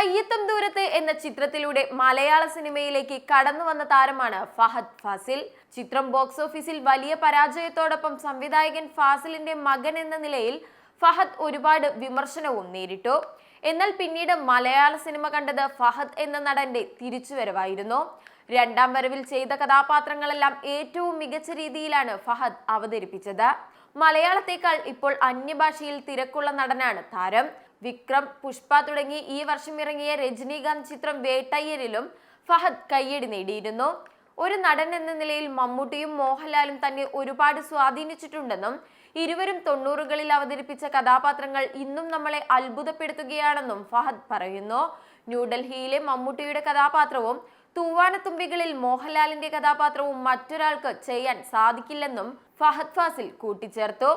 കയ്യെത്തും ദൂരത്ത് എന്ന ചിത്രത്തിലൂടെ മലയാള സിനിമയിലേക്ക് കടന്നു വന്ന താരമാണ് ഫഹദ് ഫാസിൽ. ചിത്രം ബോക്സ് ഓഫീസിൽ വലിയ പരാജയത്തോടൊപ്പം സംവിധായകൻ ഫാസിലിന്റെ മകൻ എന്ന നിലയിൽ ഫഹദ് ഒരുപാട് വിമർശനവും നേരിട്ടു. എന്നാൽ പിന്നീട് മലയാള സിനിമ കണ്ടത് ഫഹദ് എന്ന നടന്റെ തിരിച്ചുവരവായിരുന്നു. രണ്ടാം വരവിൽ ചെയ്ത കഥാപാത്രങ്ങളെല്ലാം ഏറ്റവും മികച്ച രീതിയിലാണ് ഫഹദ് അവതരിപ്പിച്ചത്. മലയാളത്തേക്കാൾ ഇപ്പോൾ അന്യഭാഷയിൽ തിരക്കുള്ള നടനാണ് താരം. വിക്രം പുഷ്പ തുടങ്ങി ഈ വർഷം ഇറങ്ങിയ രജനീകാന്ത് ചിത്രം വേട്ടയ്യരിലും ഫഹദ് കയ്യടി നേടിയിരുന്നു. ഒരു നടൻ എന്ന നിലയിൽ മമ്മൂട്ടിയും മോഹൻലാലും തന്നെ ഒരുപാട് സ്വാധീനിച്ചിട്ടുണ്ടെന്നും ഇരുവരും തൊണ്ണൂറുകളിൽ അവതരിപ്പിച്ച കഥാപാത്രങ്ങൾ ഇന്നും നമ്മളെ അത്ഭുതപ്പെടുത്തുകയാണെന്നും ഫഹദ് പറയുന്നു. ന്യൂഡൽഹിയിലെ മമ്മൂട്ടിയുടെ കഥാപാത്രവും തൂവാനത്തുമ്പികളിൽ മോഹൻലാലിന്റെ കഥാപാത്രവും മറ്റൊരാൾക്ക് ചെയ്യാൻ സാധിക്കില്ലെന്നും ഫഹദ് ഫാസിൽ കൂട്ടിച്ചേർത്തു.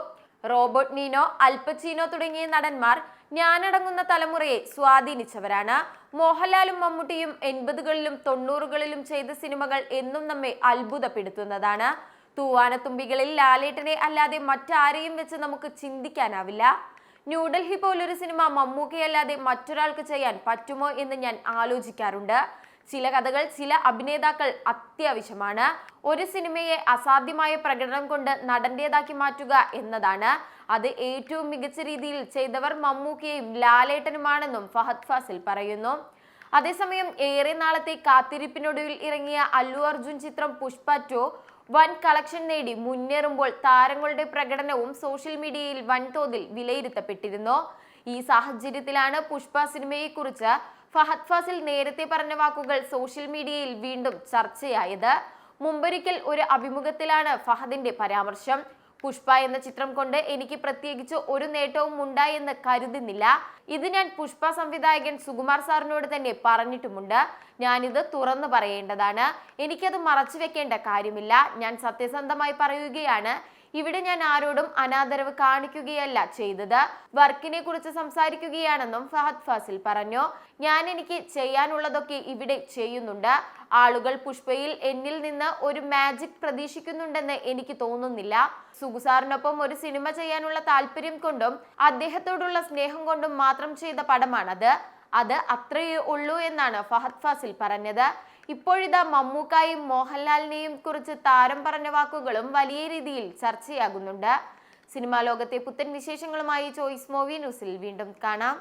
റോബോട്ട് നീനോ അൽപ്പച്ചീനോ തുടങ്ങിയ നടന്മാർ ഞാനടങ്ങുന്ന തലമുറയെ സ്വാധീനിച്ചവരാണ്. മോഹൻലാലും മമ്മൂട്ടിയും എൺപതുകളിലും തൊണ്ണൂറുകളിലും ചെയ്ത സിനിമകൾ എന്നും നമ്മെ അത്ഭുതപ്പെടുത്തുന്നതാണ്. തൂവാനത്തുമ്പികളിൽ ലാലേട്ടനെ അല്ലാതെ മറ്റാരെയും വെച്ച് നമുക്ക് ചിന്തിക്കാനാവില്ല. ന്യൂഡൽഹി പോലൊരു സിനിമ മമ്മൂക്കയല്ലാതെ മറ്റൊരാൾക്ക് ചെയ്യാൻ പറ്റുമോ എന്ന് ഞാൻ ആലോചിക്കാറുണ്ട്. ചില കഥകൾ ചില അഭിനേതാക്കൾ അത്യാവശ്യമാണ്. ഒരു സിനിമയെ അസാധ്യമായ പ്രകടനം കൊണ്ട് നടന്റേതാക്കി മാറ്റുക എന്നതാണ്. അത് ഏറ്റവും മികച്ച രീതിയിൽ ചെയ്തവർ മമ്മൂക്കയും ലാലേട്ടനുമാണെന്നും ഫഹദ് ഫാസിൽ പറയുന്നു. അതേസമയം ഏറെ നാളത്തെ കാത്തിരിപ്പിനൊടുവിൽ ഇറങ്ങിയ അല്ലു അർജുൻ ചിത്രം പുഷ്പ ടു വൻ കളക്ഷൻ നേടി മുന്നേറുമ്പോൾ താരങ്ങളുടെ പ്രകടനവും സോഷ്യൽ മീഡിയയിൽ വൻതോതിൽ വിലയിരുത്തപ്പെട്ടിരുന്നു. ഈ സാഹചര്യത്തിലാണ് പുഷ്പ സിനിമയെക്കുറിച്ച് ഫഹദ് ഫാസിൽ നേരത്തെ പറഞ്ഞ വാക്കുകൾ സോഷ്യൽ മീഡിയയിൽ വീണ്ടും ചർച്ചയായത് മുമ്പൊരിക്കൽ ഒരു അഭിമുഖത്തിലാണ് ഫഹദിന്റെ പരാമർശം. പുഷ്പ എന്ന ചിത്രം കൊണ്ട് എനിക്ക് പ്രത്യേകിച്ച് ഒരു നേട്ടവും ഉണ്ടായെന്ന് കരുതുന്നില്ല. ഇത് ഞാൻ പുഷ്പ സംവിധായകൻ സുകുമാർ സാറിനോട് തന്നെ പറഞ്ഞിട്ടുമുണ്ട്. ഞാനിത് തുറന്നു പറയേണ്ടതാണ്. എനിക്കത് മറച്ചു വെക്കേണ്ട കാര്യമില്ല. ഞാൻ സത്യസന്ധമായി പറയുകയാണ്. ഇവിടെ ഞാൻ ആരോടും അനാദരവ് കാണിക്കുകയല്ല ചെയ്തത്. വർക്കിനെ കുറിച്ച് സംസാരിക്കുകയാണെന്നും ഫഹദ് ഫാസിൽ പറഞ്ഞു. ഞാൻ എനിക്ക് ചെയ്യാനുള്ളതൊക്കെ ഇവിടെ ചെയ്യുന്നുണ്ട്. ആളുകൾ പുഷ്പയിൽ എന്നിൽ നിന്ന് ഒരു മാജിക് പ്രതീക്ഷിക്കുന്നുണ്ടെന്ന് എനിക്ക് തോന്നുന്നില്ല. സുഗുസാറിനൊപ്പം ഒരു സിനിമ ചെയ്യാനുള്ള താല്പര്യം കൊണ്ടും അദ്ദേഹത്തോടുള്ള സ്നേഹം കൊണ്ടും മാത്രം ചെയ്ത പടമാണത്. അത് അത്രയേ ഉള്ളൂ എന്നാണ് ഫഹദ് ഫാസിൽ പറഞ്ഞത്. ഇപ്പോഴിതാ മമ്മൂക്കായും മോഹൻലാലിനെയും കുറിച്ച് താരം പറഞ്ഞ വാക്കുകളും വലിയ രീതിയിൽ ചർച്ചയാകുന്നുണ്ട്. സിനിമാ ലോകത്തെ പുത്തൻ വിശേഷങ്ങളുമായി ചോയ്സ് മൂവി ന്യൂസിൽ വീണ്ടും കാണാം.